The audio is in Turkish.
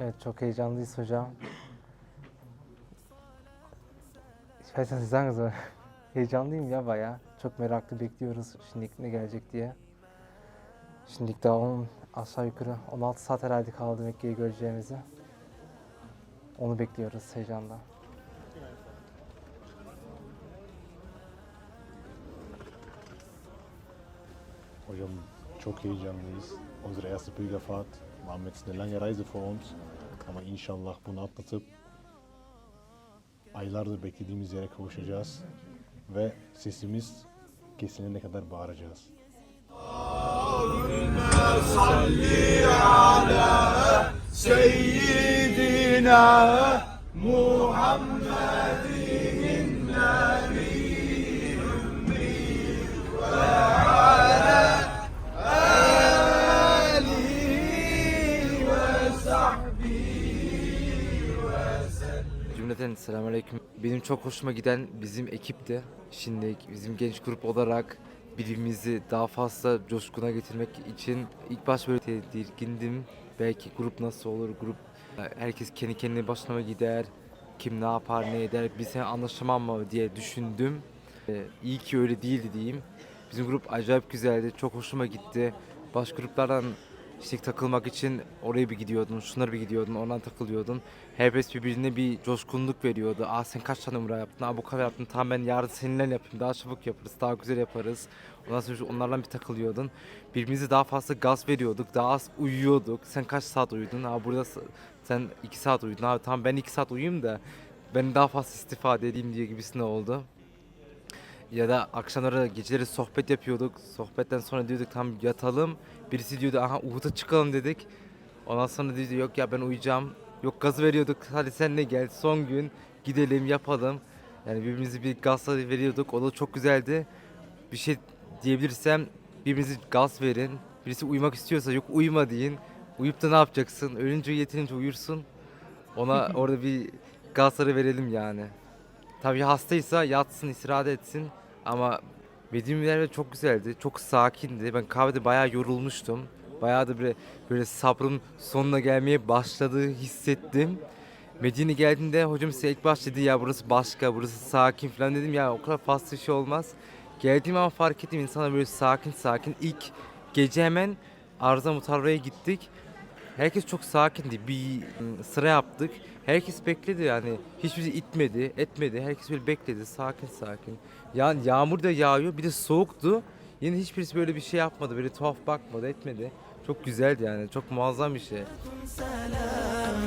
Evet çok heyecanlıyız hocam. Weiß nicht sagen soll. Heyecanlıyım ya baya. Çok meraklı bekliyoruz şimdi ne gelecek diye. Şimdi daha 10, aşağı yukarı 16 saat herhalde kaldı Mekke'yi göreceğimizi. Onu bekliyoruz heyecanla. Hocam çok heyecanlıyız. Unsere erste Pilgerfahrt. Eine lange Reise vor uns. Ama inşallah bunu atlatıp aylardır beklediğimiz yere kavuşacağız. Ve sesimiz kesilene kadar bağıracağız. Cümleten selamünaleyküm. Benim çok hoşuma giden bizim ekipti. Şimdi bizim genç grup olarak birbirimizi daha fazla coşkuna getirmek için ilk baş böyle tedirgindim. Belki grup nasıl olur, grup herkes kendi kendine başına gider, kim ne yapar, ne eder, bir sene anlaşamam mı diye düşündüm. Ee, iyi ki öyle değildi diyeyim. Bizim grup acayip güzeldi, çok hoşuma gitti. Baş gruplardan işte takılmak için oraya bir gidiyordun, şunlara bir gidiyordun, oradan takılıyordun. Herkes birbirine bir coşkunluk veriyordu. Aa sen kaç tane umra yaptın? Aa bu kadar yaptın. Tamam ben yarın seninle yapayım. Daha çabuk yaparız. Daha güzel yaparız. Ondan sonra onlarla bir takılıyordun. Birbirimize daha fazla gaz veriyorduk. Daha az uyuyorduk. Sen kaç saat uyudun? Aa burada sen 2 saat uyudun. Abi tamam ben 2 saat uyuyayım da ben daha fazla istifade edeyim diye gibisine oldu. Ya da akşamları geceleri sohbet yapıyorduk. Sohbetten sonra diyorduk tam yatalım. Birisi diyordu aha Uhud'a çıkalım dedik. Ondan sonra diyordu yok ya ben uyuyacağım. Yok gaz veriyorduk hadi sen de gel son gün gidelim yapalım. Yani birbirimizi bir gaz veriyorduk o da çok güzeldi. Bir şey diyebilirsem birbirinize gaz verin. Birisi uyumak istiyorsa yok uyuma deyin. Uyup da ne yapacaksın? Ölünce yetinince uyursun. Ona orada bir gazları verelim yani. Tabii hastaysa yatsın, istirahat etsin. Ama Medine'ler çok güzeldi. Çok sakindi. Ben kahvede bayağı yorulmuştum. Bayağı da böyle, böyle sabrım sonuna gelmeye başladığı hissettim. Medine geldiğinde hocam size ilk baş dedi ya burası başka, burası sakin falan dedim ya o kadar fazla şey olmaz. Geldiğim an fark ettim insanlar böyle sakin sakin. İlk gece hemen Arza Mutarra'ya gittik. Herkes çok sakindi. Bir sıra yaptık. Herkes bekledi yani. Hiçbiri şey itmedi, etmedi. Herkes böyle bekledi. Sakin sakin. Yani yağmur da yağıyor. Bir de soğuktu. Yine hiçbirisi böyle bir şey yapmadı. Böyle tuhaf bakmadı, etmedi. Çok güzeldi yani. Çok muazzam bir şey. Selam,